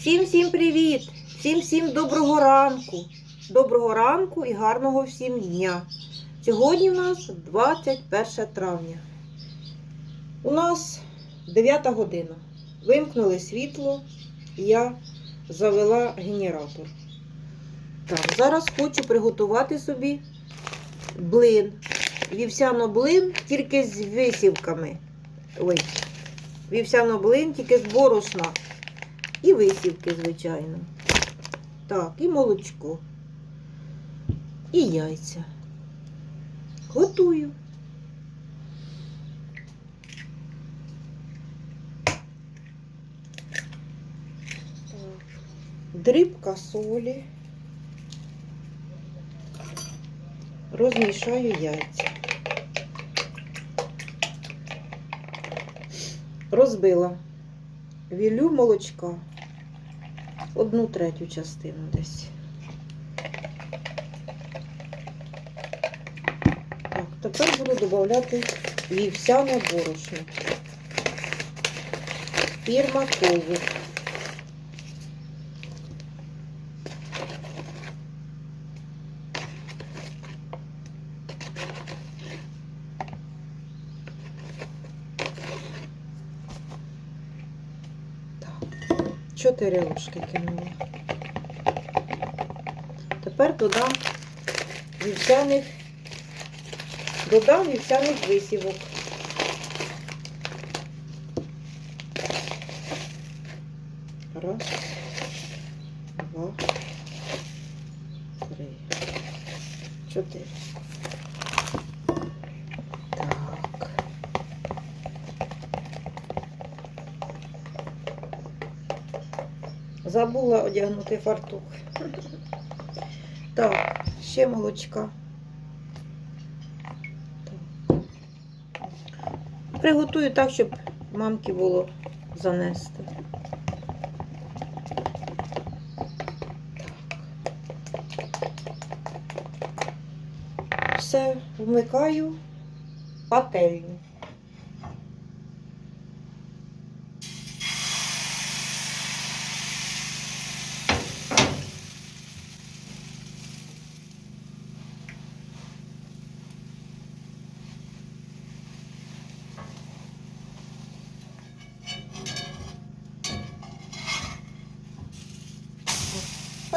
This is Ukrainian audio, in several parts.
Всім всім привіт! Всім всім доброго ранку! Доброго ранку і гарного всім дня! Сьогодні у нас 21 травня. У нас 9 година. Вимкнули світло, я завела генератор. Так, зараз хочу приготувати собі блин. Вівсяно-блин тільки з висівками. Ой, вівсяно-блин тільки з борошна. І висівки, звичайно. Так, і молочко. І яйця. Готую. Дрібка солі. Розмішаю яйця. Розбила. Вілю молочка. Одну третю частину десь. Так, тепер буду додати вівсяне борошно. Фірма Кову. 4 ложки кинула. Тепер додам вівсяних, додам вівсяних висівок. Раз, два, три, чотири. Так. Забула одягнути фартух. Так, ще молочка. Приготую так, щоб мамки було занести. Все, вмикаю пательню.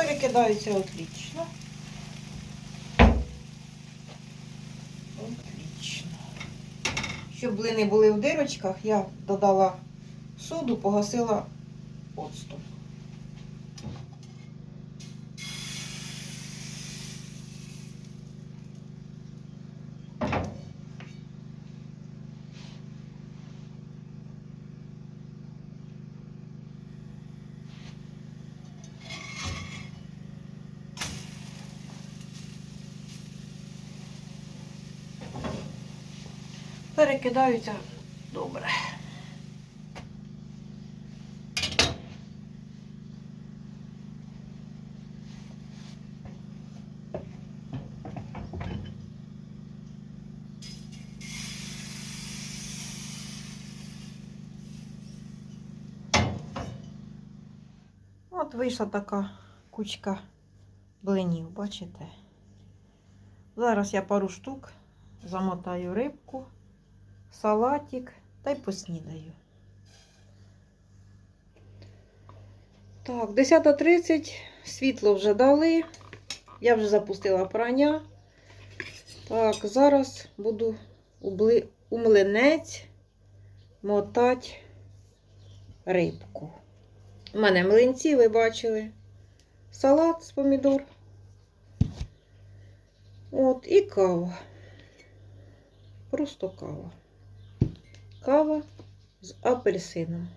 Перекидаються отлично. Отлично. Щоб блини були в дирочках, я додала соду, погасила оцтом. Перекидаються добре. От вийшла така кучка блинів, бачите? Зараз я пару штук замотаю рибку, салатик та й поснідаю. Так, 10.30, світло вже дали. Я вже запустила прання. Так, зараз буду у, млинець мотати рибку. У мене млинці, ви бачили. Салат з помідор. От, і кава. Просто кава. Кава з апельсином.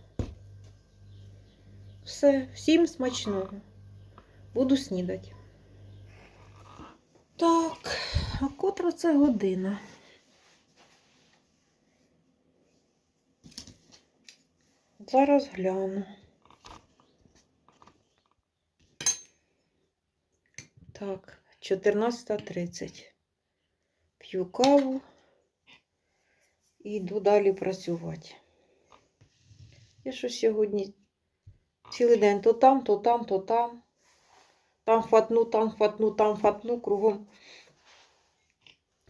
Все, всім смачного. Буду снідати. Так, а котра це година? Зараз гляну. Так, 14.30. П'ю каву і йду далі працювати. Я що сьогодні Цілий день то там, то там, то там. Там хватну, там хватну, там хватну, кругом.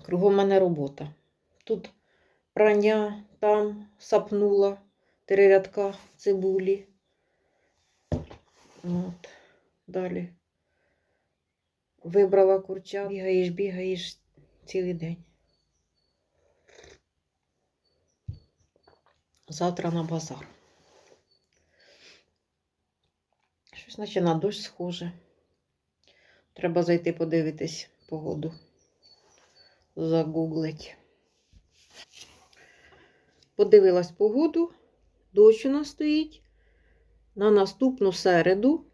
Кругом мене робота. Тут прання, там сапнула три рядка цибулі. От. Далі. Вибрала курча. Бігаєш, бігаєш цілий день. Завтра на базар. Щось наче на дощ схоже. Треба зайти подивитись погоду. Загуглить. Подивилась погоду. Дощ у нас стоїть. На наступну середу.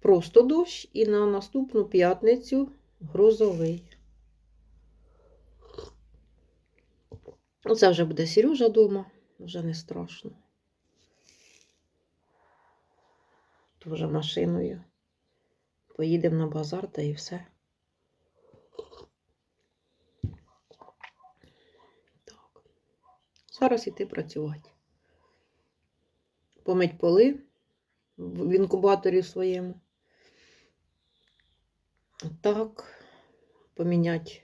Просто дощ. І на наступну п'ятницю грозовий. Оце вже буде Сережа вдома. Вже не страшно. Вже машиною. Поїдемо на базар та і все. Так. Зараз іти працювати. Помить поли в інкубаторі своєму. Так, поміняти.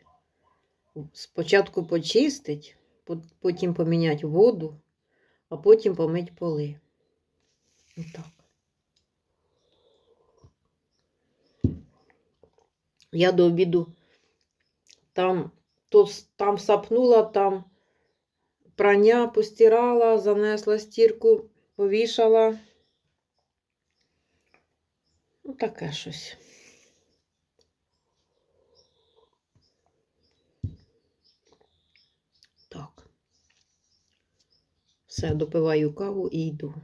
Спочатку почистить, по- потім поміняти воду, а потім помить поли. Отак. Я до обіду там, то, там сапнула, там прання постирала, занесла стірку, повішала. Ну, таке щось. Так. Все, допиваю каву і йду.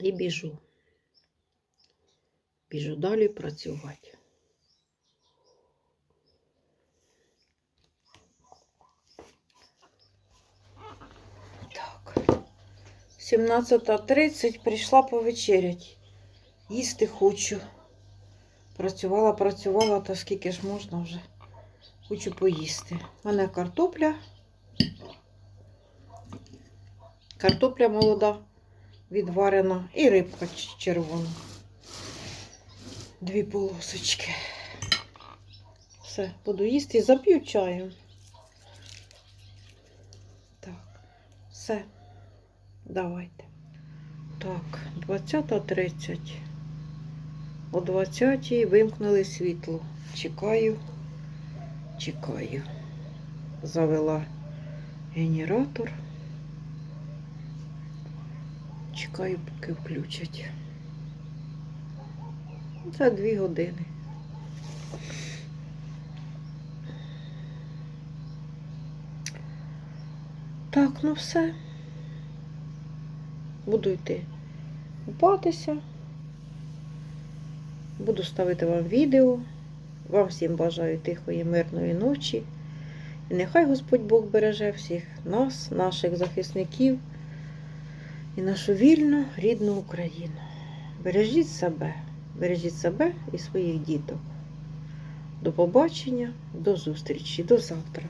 І біжу. Біжу далі працювати. Так. 17.30 прийшла повечерять. Їсти хочу. Працювала, працювала, та скільки ж можна вже. Хочу поїсти. У мене картопля. Картопля молода, відварена і рибка червона. Дві полосочки. Все, буду їсти і зап'ю чаєм. Так, все. Давайте. Так, 20.30. О 20 вимкнули світло. Чекаю, чекаю. Завела генератор. Чекаю, поки включать. Це дві години. Так, ну все. Буду йти купатися. Буду ставити вам відео. Вам всім бажаю тихої, мирної ночі. І нехай Господь Бог береже всіх нас, наших захисників і нашу вільну, рідну Україну. Бережіть себе, бережіть себе і своїх діток. До побачення, до зустрічі, до завтра.